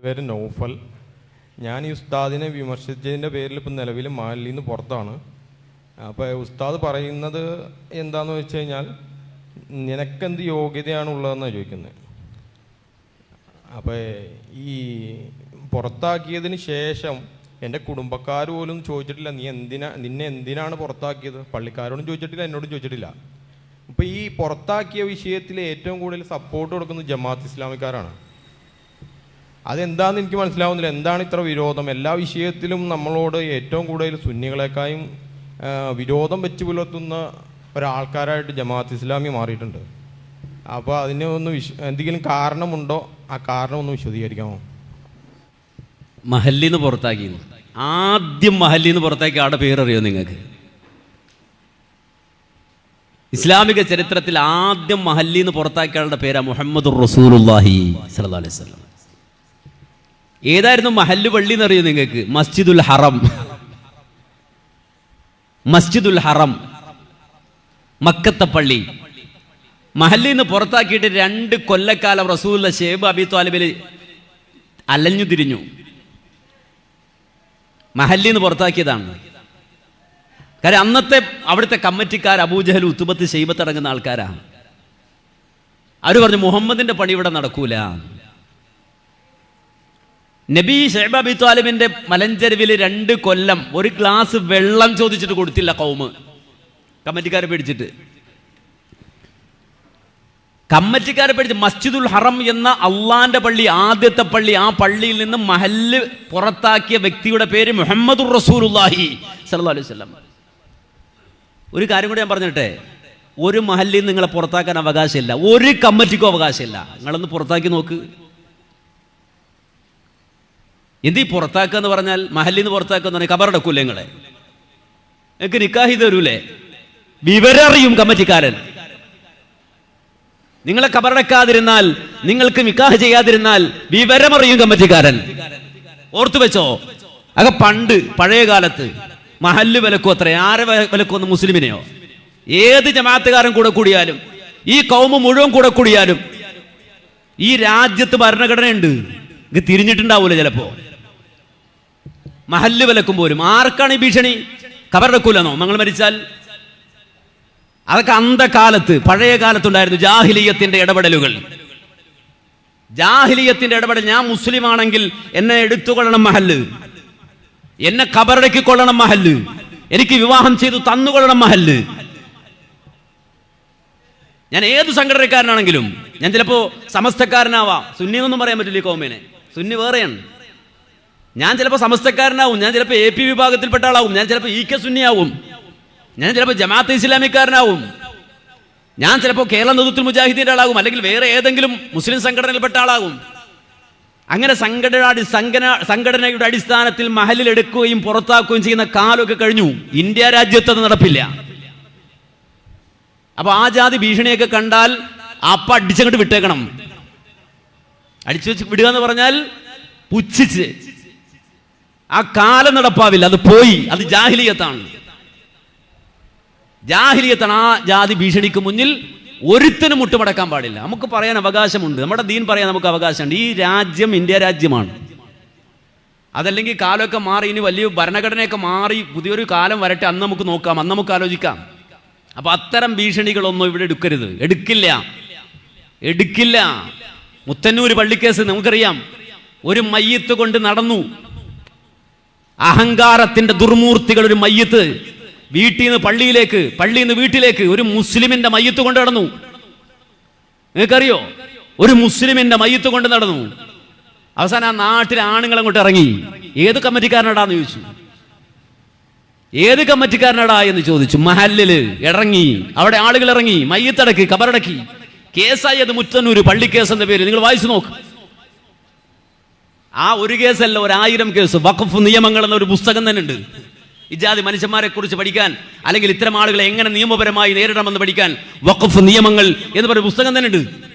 എന്റെ പേര് നൗഫൽ. ഞാൻ ഈ ഉസ്താദിനെ വിമർശിച്ചതിന്റെ പേരിൽ ഇപ്പം നിലവിൽ മാലിൽ നിന്ന് പുറത്താണ്. അപ്പോൾ ഉസ്താദ് പറയുന്നത് എന്താണെന്ന് വെച്ച് കഴിഞ്ഞാൽ നിനക്കെന്ത് യോഗ്യതയാണ് ഉള്ളതെന്നാണ് ചോദിക്കുന്നത്. അപ്പോൾ ഈ പുറത്താക്കിയതിന് ശേഷം എന്റെ കുടുംബക്കാർ പോലും ചോദിച്ചിട്ടില്ല നീ എന്തിനാ നിന്നെ എന്തിനാണ് പുറത്താക്കിയത്? പള്ളിക്കാരോടും ചോദിച്ചിട്ടില്ല എന്നോടും ചോദിച്ചിട്ടില്ല. അപ്പോൾ ഈ പുറത്താക്കിയ വിഷയത്തിൽ ഏറ്റവും കൂടുതൽ സപ്പോർട്ട് കൊടുക്കുന്നത് ജമാഅത്ത് ഇസ്ലാമിക്കാരാണ്. അതെന്താന്ന് എനിക്ക് മനസ്സിലാവുന്നില്ല. എന്താണ് ഇത്ര വിരോധം? എല്ലാ വിഷയത്തിലും നമ്മളോട് ഏറ്റവും കൂടുതൽ സുന്നികളെക്കായും വിരോധം വെച്ച് പുലർത്തുന്ന ഒരാൾക്കാരായിട്ട് ജമാഅത്ത് ഇസ്ലാമി മാറിയിട്ടുണ്ട്. അപ്പോൾ അതിന് ഒന്ന് വിശ്വ എന്തെങ്കിലും കാരണമുണ്ടോ? ആ കാരണം ഒന്ന് വിശദീകരിക്കാമോ? മഹല്ലിന്ന് പുറത്താക്കി ആദ്യം മഹല്ലിന്ന് പുറത്താക്കി ആടെ പേരറിയോ നിങ്ങൾക്ക്? ഇസ്ലാമിക ചരിത്രത്തിൽ ആദ്യം മഹല്ലിന്ന് പുറത്താക്കിയ ആളുടെ പേരാ മുഹമ്മദ് റസൂലുല്ലാഹി സല്ലല്ലാഹു അലൈഹി വസല്ലം. ഏതായിരുന്നു മഹല്ല് പള്ളി എന്നറിയോ നിങ്ങൾക്ക്? മസ്ജിദുൽ ഹറം. മസ്ജിദുൽ ഹറം. മക്കത്തെ പള്ളി. മഹല്ലിൽ നിന്ന് പുറത്താക്കിയിട്ട് രണ്ട് കൊല്ലക്കാലം റസൂല്ല ഷേബ് അബി താലിബിൽ അലഞ്ഞു തിരിഞ്ഞു. മഹല്ലിൽ നിന്ന് പുറത്താക്കിയതാണ്. കാര്യം അന്നത്തെ അവിടുത്തെ കമ്മിറ്റിക്കാർ അബൂജഹൽ ഉത്തുബത്ത് ഷെയ്ബത്ത് അടങ്ങുന്ന ആൾക്കാരാണ് അവർ പറഞ്ഞു മുഹമ്മദിന്റെ പണി ഇവിടെ നടക്കൂല. നബി അബി താലിബിന്റെ മലഞ്ചെരുവിൽ രണ്ട് കൊല്ലം ഒരു ഗ്ലാസ് വെള്ളം ചോദിച്ചിട്ട് കൊടുത്തില്ല കൗമ്. കമ്മറ്റിക്കാരെ പേടിച്ചിട്ട്. കമ്മറ്റിക്കാരെ പേടിച്ച് മസ്ജിദുൽ ഹറം എന്ന അള്ളാന്റെ പള്ളി ആദ്യത്തെ പള്ളി ആ പള്ളിയിൽ നിന്ന് മഹല്ല് പുറത്താക്കിയ വ്യക്തിയുടെ പേര് മുഹമ്മദുർ റസൂലുല്ലാഹി സല്ലല്ലാഹു അലൈഹി വസല്ലം. ഒരു കാര്യം കൂടി ഞാൻ പറഞ്ഞിട്ടെ. ഒരു മഹല്ലിൽ നിങ്ങളെ പുറത്താക്കാൻ അവകാശമില്ല. ഒരു കമ്മിറ്റിക്കും അവകാശമില്ല. നിങ്ങളൊന്ന് പുറത്താക്കി നോക്ക്. എന്തീ പുറത്താക്കുക എന്ന് പറഞ്ഞാൽ മഹല്ലിൽ നിന്ന് പുറത്താക്കുക എന്ന് പറഞ്ഞാൽ കബറടക്കൂലേ നിങ്ങളെ? നിങ്ങൾക്ക് നിക്കാഹി തരൂലേ? വിവരറിയും കമ്മിറ്റിക്കാരൻ. നിങ്ങളെ കബറടക്കാതിരുന്നാൽ നിങ്ങൾക്ക് നിക്കാഹ് ചെയ്യാതിരുന്നാൽ വിവരമറിയും കമ്മിറ്റിക്കാരൻ. ഓർത്തു വെച്ചോ? അക പണ്ട് പഴയ കാലത്ത് മഹല്ല് വിലക്കോ അത്ര? ആരെ വിലക്കോ ഒന്ന് മുസ്ലിമിനെയോ? ഏത് ജമാഅത്തുകാരൻ കൂടെ കൂടിയാലും ഈ കൗമ മുഴുവൻ കൂടെ കൂടിയാലും ഈ രാജ്യത്ത് ഭരണഘടനയുണ്ട്. ഇത് തിരിഞ്ഞിട്ടുണ്ടാവൂല ചിലപ്പോ? മഹല്ല് വിലക്കും പോലും. ആർക്കാണ് ഈ ഭീഷണി? കബറടക്കൂലെന്നോ നിങ്ങൾ മരിച്ചാൽ? അതൊക്കെ അന്ധകാലത്ത് പഴയ കാലത്തുണ്ടായിരുന്നു ജാഹിലീയത്തിന്റെ ഇടപെടലുകൾ. ജാഹിലീയത്തിന്റെ ഇടപെടൽ ഞാൻ മുസ്ലിം ആണെങ്കിൽ എന്നെ എടുത്തുകൊള്ളണം മഹല്ല്. എന്നെ കബറടക്കി കൊള്ളണം മഹല്ല്. എനിക്ക് വിവാഹം ചെയ്തു തന്നുകൊള്ളണം മഹല്ല്. ഞാൻ ഏത് സംഘടനക്കാരനാണെങ്കിലും ഞാൻ ചിലപ്പോ സമസ്തക്കാരനാവാം. സുന്നി പറയാൻ പറ്റില്ല ഈ കോമേനെ. സുന്നി വേറെയാണ്. ഞാൻ ചിലപ്പോൾ സമസ്തക്കാരനാവും ഞാൻ ചിലപ്പോൾ എ പി വിഭാഗത്തിൽപ്പെട്ട ആളാവും ഞാൻ ചിലപ്പോൾ ഇ കെ സുന്നിയാവും. ഞാൻ ചിലപ്പോൾ ജമാഅത്ത് ഇസ്ലാമിക്കാരനാവും. ഞാൻ ചിലപ്പോൾ കേരള നേതൃത്വത്തിൽ മുജാഹിദീന്റെ ആളാകും അല്ലെങ്കിൽ വേറെ ഏതെങ്കിലും മുസ്ലിം സംഘടനയിൽപ്പെട്ട ആളാകും. അങ്ങനെ സംഘടന സംഘടന സംഘടനയുടെ അടിസ്ഥാനത്തിൽ മഹലിൽ എടുക്കുകയും പുറത്താക്കുകയും ചെയ്യുന്ന കാലമൊക്കെ കഴിഞ്ഞു. ഇന്ത്യ രാജ്യത്ത് അത് നടപ്പില്ല. അപ്പോൾ ആ ജാതി ഭീഷണിയൊക്കെ കണ്ടാൽ അപ്പ അടിച്ചങ്ങോട്ട് വിട്ടേക്കണം. അടിച്ചു വെച്ച് വിടുക എന്ന് പറഞ്ഞാൽ പുച്ഛിച്ച് ആ കാലം നടപ്പാവില്ല അത് പോയി അത് ജാഹിലിയത്താണ്. ജാഹിലിയത്താണ് ആ ജാതി ഭീഷണിക്ക് മുന്നിൽ ഒരുത്തിനും മുട്ടുമടക്കാൻ പാടില്ല. നമുക്ക് പറയാൻ അവകാശമുണ്ട് നമ്മുടെ ദീൻ പറയാൻ നമുക്ക് അവകാശമുണ്ട്. ഈ രാജ്യം ഇന്ത്യ രാജ്യമാണ്. അതല്ലെങ്കിൽ കാലമൊക്കെ മാറി ഇനി വലിയ ഭരണഘടനയൊക്കെ മാറി പുതിയൊരു കാലം വരട്ടെ അന്ന് നമുക്ക് നോക്കാം അന്ന് നമുക്ക് ആലോചിക്കാം. അപ്പൊ അത്തരം ഭീഷണികളൊന്നും ഇവിടെ എടുക്കരുത്. എടുക്കില്ല. എടുക്കില്ല. മുത്തന്നൂർ പള്ളിക്കേസ് നമുക്കറിയാം. ഒരു മയ്യത്ത് കൊണ്ട് നടന്നു. അഹങ്കാരത്തിന്റെ ദുർമൂർത്തികൾ ഒരു മയ്യത്ത്. വീട്ടിൽ നിന്ന് പള്ളിയിലേക്ക് പള്ളിയിൽ നിന്ന് വീട്ടിലേക്ക് ഒരു മുസ്ലിമിന്റെ മയ്യത്ത് കൊണ്ട് നടന്നു. നിങ്ങൾക്കറിയോ? ഒരു മുസ്ലിമിന്റെ മയ്യത്ത് കൊണ്ട് നടന്നു. അവസാനം ആ നാട്ടിലെ ആണുങ്ങൾ അങ്ങോട്ട് ഇറങ്ങി. ഏത് കമ്മിറ്റിക്കാരനടാന്ന് ചോദിച്ചു. ഏത് കമ്മിറ്റിക്കാരനടാ എന്ന് ചോദിച്ചു. മഹല്ലിൽ ഇറങ്ങി. അവിടെ ആളുകൾ ഇറങ്ങി. മയ്യത്തടക്കി കബറടക്കി. കേസായി അത് മുറ്റന്നൂര് പള്ളിക്കേസ് എന്ന പേര് നിങ്ങൾ വായിച്ചു നോക്ക്. ആ ഒരു കേസല്ല ഒരായിരം കേസ്. വഖഫ് നിയമങ്ങൾ എന്ന ഒരു പുസ്തകം തന്നെ ഉണ്ട്. ഇജാതി മനുഷ്യന്മാരെ കുറിച്ച് പഠിക്കാൻ അല്ലെങ്കിൽ ഇത്തരം ആളുകളെ എങ്ങനെ നിയമപരമായി നേരിടണമെന്ന് പഠിക്കാൻ വഖഫ് നിയമങ്ങൾ എന്ന് പറയുന്ന പുസ്തകം തന്നെ ഉണ്ട്.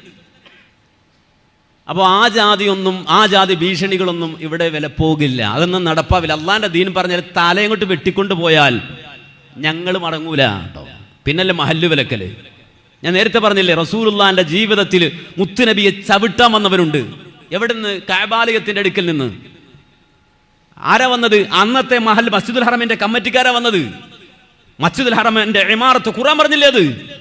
അപ്പോൾ ആ ജാതിയൊന്നും ആ ജാതി ഭീഷണികളൊന്നും ഇവിടെ വില പോകില്ല. അതൊന്നും നടപ്പാവില്ല. അള്ളാന്റെ ദീൻ പറഞ്ഞാൽ തലയങ്ങോട്ട് വെട്ടിക്കൊണ്ട് പോയാൽ ഞങ്ങൾ മടങ്ങൂല കേട്ടോ. പിന്നല്ലേ മഹല്ലു വിലക്കൽ. ഞാൻ നേരത്തെ പറഞ്ഞില്ലേ റസൂലുള്ളാന്റെ ജീവിതത്തിൽ മുത്തുനബിയെ ചവിട്ടാൻ വന്നവരുണ്ട്. എവിടുന്ന്? കാബാലയത്തിന്റെ അടുക്കൽ നിന്ന്. ആരാ വന്നത്? അന്നത്തെ മഹൽ മസ്ജിദുൽ ഹറമിന്റെ കമ്മിറ്റിക്കാരാ വന്നത്. മസ്ജിദുൽ ഹറമിന്റെ ഇമാറത്ത് ഖുറാൻ പറഞ്ഞില്ലേ അത്?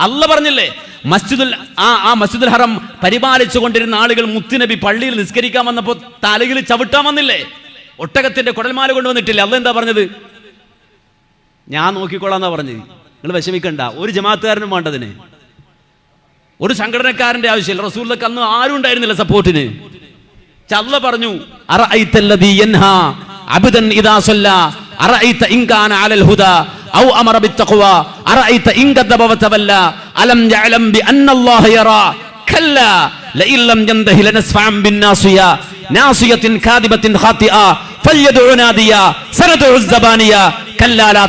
അല്ല പറഞ്ഞില്ലേ? മസ്ജിദുൽ ആ ആ മസ്ജിദുൽ ഹറം പരിപാലിച്ചു കൊണ്ടിരുന്ന ആളുകൾ മുത്തുനബി പള്ളിയിൽ നിസ്കരിക്കാൻ വന്നപ്പോൾ തലയിൽ ചവിട്ടാൻ വന്നില്ലേ? ഒട്ടകത്തിന്റെ കുടൽമാല കൊണ്ടുവന്നിട്ടില്ലേ? അല്ല എന്താ പറഞ്ഞത്? ഞാൻ നോക്കിക്കോളാന്നാ പറഞ്ഞത്. നിങ്ങൾ വിഷമിക്കണ്ട. ഒരു ജമാത്തുകാരനും വേണ്ടതിന്. ഒരു സംഘടനക്കാരന്റെ ആവശ്യമില്ല. റസൂലക്ക് അന്ന് ആരും ഉണ്ടായിരുന്നില്ല സപ്പോർട്ടിന്. ചല്ല പറഞ്ഞു അബിദൻ ഇദാ സല്ല അലൽ ഔ അമറ ഇൻ വതവല്ല അലം യഅലം ബി യറ കല്ല നാസിയത്തിൻ കാദിബത്തിൻ ഖാതിഅ കല്ല ലാ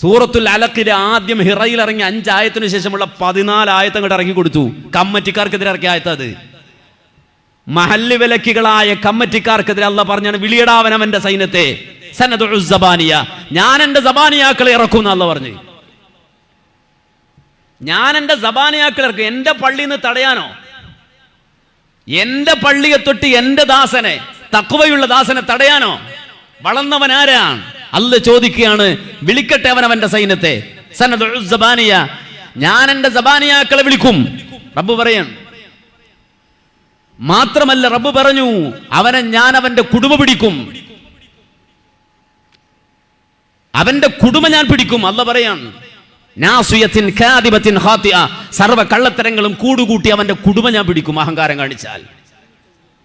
സൂറത്തുൽ അലക്കിലെ ആദ്യം ഹിറയിൽ ഇറങ്ങി അഞ്ചായത്തിനു ശേഷമുള്ള പതിനാല് ആയത്ത് അങ്ങോട്ട് ഇറക്കി കൊടുത്തു. കമ്മറ്റിക്കാർക്കെതിരെ ഇറക്കിയ അത്. മഹല്ല് വിലക്കുകളായ കമ്മറ്റിക്കാർക്കെതിരെ അല്ല പറഞ്ഞാണ് വിളിയടാവനവന്റെ സൈന്യത്തെ. സബാനിയ. ഞാൻ എന്റെ സബാനിയാക്കളെ ഇറക്കും എന്ന് അല്ല പറഞ്ഞു. ഞാൻ എന്റെ സബാനിയാക്കളെ ഇറക്കും. എന്റെ പള്ളിയിൽ നിന്ന് തടയാനോ? എന്റെ പള്ളിയെ തൊട്ട് എന്റെ ദാസനെ തക്കുവയുള്ള ദാസനെ തടയാനോ? വളർന്നവൻ ആരാണ്? അല്ല ചോദിക്കുകയാണ് വിളിക്കട്ടെ അവൻ അവന്റെ സൈന്യത്തെ? ഞാൻ എന്റെ സബാനിയാക്കളെ വിളിക്കും. റബ്ബ് പറയാണ്. മാത്രമല്ല റബ്ബ് പറഞ്ഞു അവനെ ഞാൻ അവന്റെ കുടുംബ പിടിക്കും. അവന്റെ കുടുംബ ഞാൻ പിടിക്കും അല്ല പറയാൻ സർവ കള്ളത്തരങ്ങളും കൂടുകൂട്ടി അവന്റെ കുടുംബ ഞാൻ പിടിക്കും അഹങ്കാരം കാണിച്ചാൽ.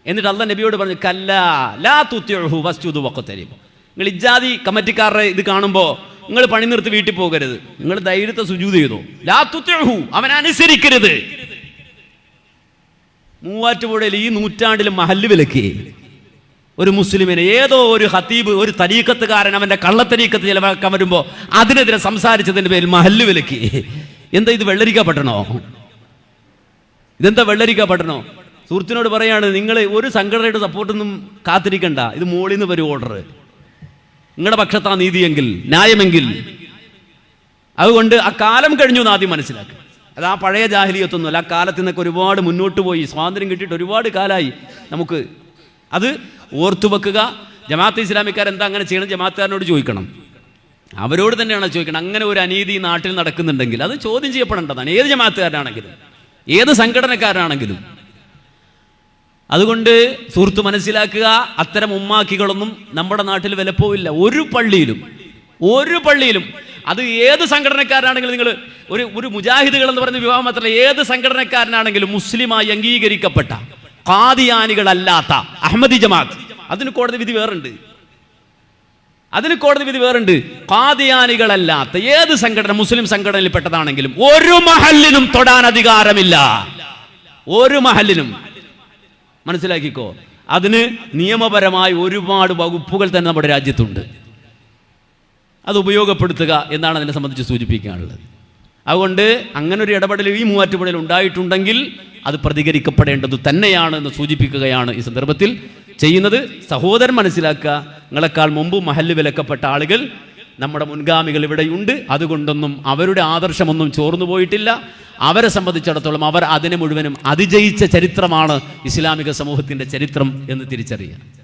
എന്നിട്ട് അല്ല നബിയോട് പറഞ്ഞു കല്ല ലാ തുത്യു വസ്ജുദു വഖ്തരിബ്. നിങ്ങൾ ഇജാതി കമ്മിറ്റിക്കാരുടെ ഇത് കാണുമ്പോൾ നിങ്ങൾ പണി നിർത്തി വീട്ടിൽ പോകരുത്. നിങ്ങൾ ധൈര്യത്തെ സുജൂത് ചെയ്തു. ലാ തുത്യുഹു അവൻ അനുസരിക്കരുത്. മൂവാറ്റുപുഴയിൽ ഈ നൂറ്റാണ്ടിൽ മഹല്ല് വിലക്കി. ഒരു മുസ്ലിമിനെ ഏതോ ഒരു ഹത്തീബ് ഒരു തരീക്കത്തുകാരൻ അവന്റെ കള്ളത്തരീക്കത്ത് ചിലവാക്കാൻ വരുമ്പോൾ അതിനെതിരെ സംസാരിച്ചതിന്റെ പേരിൽ മഹല്ല് വിലക്കി. എന്താ ഇത് വെള്ളരിക്ക പട്ടണോ? ഇതെന്താ വെള്ളരിക്ക പട്ടണോ? സുഹൃത്തിനോട് പറയാണ് നിങ്ങൾ ഒരു സംഘടനയുടെ സപ്പോർട്ടൊന്നും കാത്തിരിക്കണ്ട. ഇത് മോളിൽ നിന്ന് വരും ഓർഡർ നിങ്ങളുടെ പക്ഷത്താ നീതിയെങ്കിൽ ന്യായമെങ്കിൽ. അതുകൊണ്ട് ആ കാലം കഴിഞ്ഞു എന്ന് ആദ്യം മനസ്സിലാക്കുക അത് ആ പഴയ ജാഹലിയത്തൊന്നുമല്ല ആ കാലത്ത് നിന്നൊക്കെ ഒരുപാട് മുന്നോട്ട് പോയി സ്വാതന്ത്ര്യം കിട്ടിയിട്ട് ഒരുപാട് കാലമായി നമുക്ക്. അത് ഓർത്തു വെക്കുക. ജമാഅത്ത് ഇസ്ലാമിക്കാർ എന്താ അങ്ങനെ ചെയ്യണം ജമാഅത്തുകാരനോട് ചോദിക്കണം. അവരോട് തന്നെയാണ് ചോദിക്കണം അങ്ങനെ ഒരു അനീതി നാട്ടിൽ നടക്കുന്നുണ്ടെങ്കിൽ അത് ചോദ്യം ചെയ്യപ്പെടേണ്ടതാണ്. ഏത് ജമാഅത്തുകാരനാണെങ്കിലും ഏത് സംഘടനക്കാരനാണെങ്കിലും. അതുകൊണ്ട് സുഹൃത്ത് മനസ്സിലാക്കുക അത്തരം ഉമ്മാക്കികളൊന്നും നമ്മുടെ നാട്ടിൽ വിലപ്പോവില്ല. ഒരു പള്ളിയിലും ഒരു പള്ളിയിലും. അത് ഏത് സംഘടനക്കാരനാണെങ്കിലും നിങ്ങൾ ഒരു ഒരു മുജാഹിദുകൾ എന്ന് പറയുന്ന വിവാഹം മാത്രമല്ല ഏത് സംഘടനക്കാരനാണെങ്കിലും മുസ്ലിമായി അംഗീകരിക്കപ്പെട്ട കാദിയാനികളല്ലാത്ത അഹമ്മദി ജമാഅത്ത്. അതിന് കോടതി വിധി വേറുണ്ട്. അതിന് കോടതി വിധി വേറുണ്ട്. കാദിയാനികളല്ലാത്ത ഏത് സംഘടന മുസ്ലിം സംഘടനയിൽപ്പെട്ടതാണെങ്കിലും ഒരു മഹലിനും തൊടാൻ അധികാരമില്ല. ഒരു മഹലിനും മനസ്സിലാക്കിക്കോ. അതിന് നിയമപരമായി ഒരുപാട് വകുപ്പുകൾ തന്നെ നമ്മുടെ രാജ്യത്തുണ്ട്. അത് ഉപയോഗപ്പെടുത്തുക എന്നാണ് അതിനെ സംബന്ധിച്ച് സൂചിപ്പിക്കാനുള്ളത്. അതുകൊണ്ട് അങ്ങനെ ഒരു ഇടപെടൽ ഈ മൂവാറ്റുപുഴയിൽ ഉണ്ടായിട്ടുണ്ടെങ്കിൽ അത് പ്രതികരിക്കപ്പെടേണ്ടത് തന്നെയാണ് എന്ന് സൂചിപ്പിക്കുകയാണ് ഈ സന്ദർഭത്തിൽ ചെയ്യുന്നത്. സഹോദരൻ മനസ്സിലാക്കുക നിങ്ങളെക്കാൾ മുമ്പ് മഹല്ല് വിലക്കപ്പെട്ട ആളുകൾ നമ്മുടെ മുൻഗാമികൾ ഇവിടെയുണ്ട്. അതുകൊണ്ടൊന്നും അവരുടെ ആദർശമൊന്നും ചോർന്നു പോയിട്ടില്ല. അവരെ സംബന്ധിച്ചിടത്തോളം അവർ അതിനെ മുഴുവനും അതിജയിച്ച ചരിത്രമാണ് ഇസ്ലാമിക സമൂഹത്തിന്റെ ചരിത്രം എന്ന് തിരിച്ചറിയുക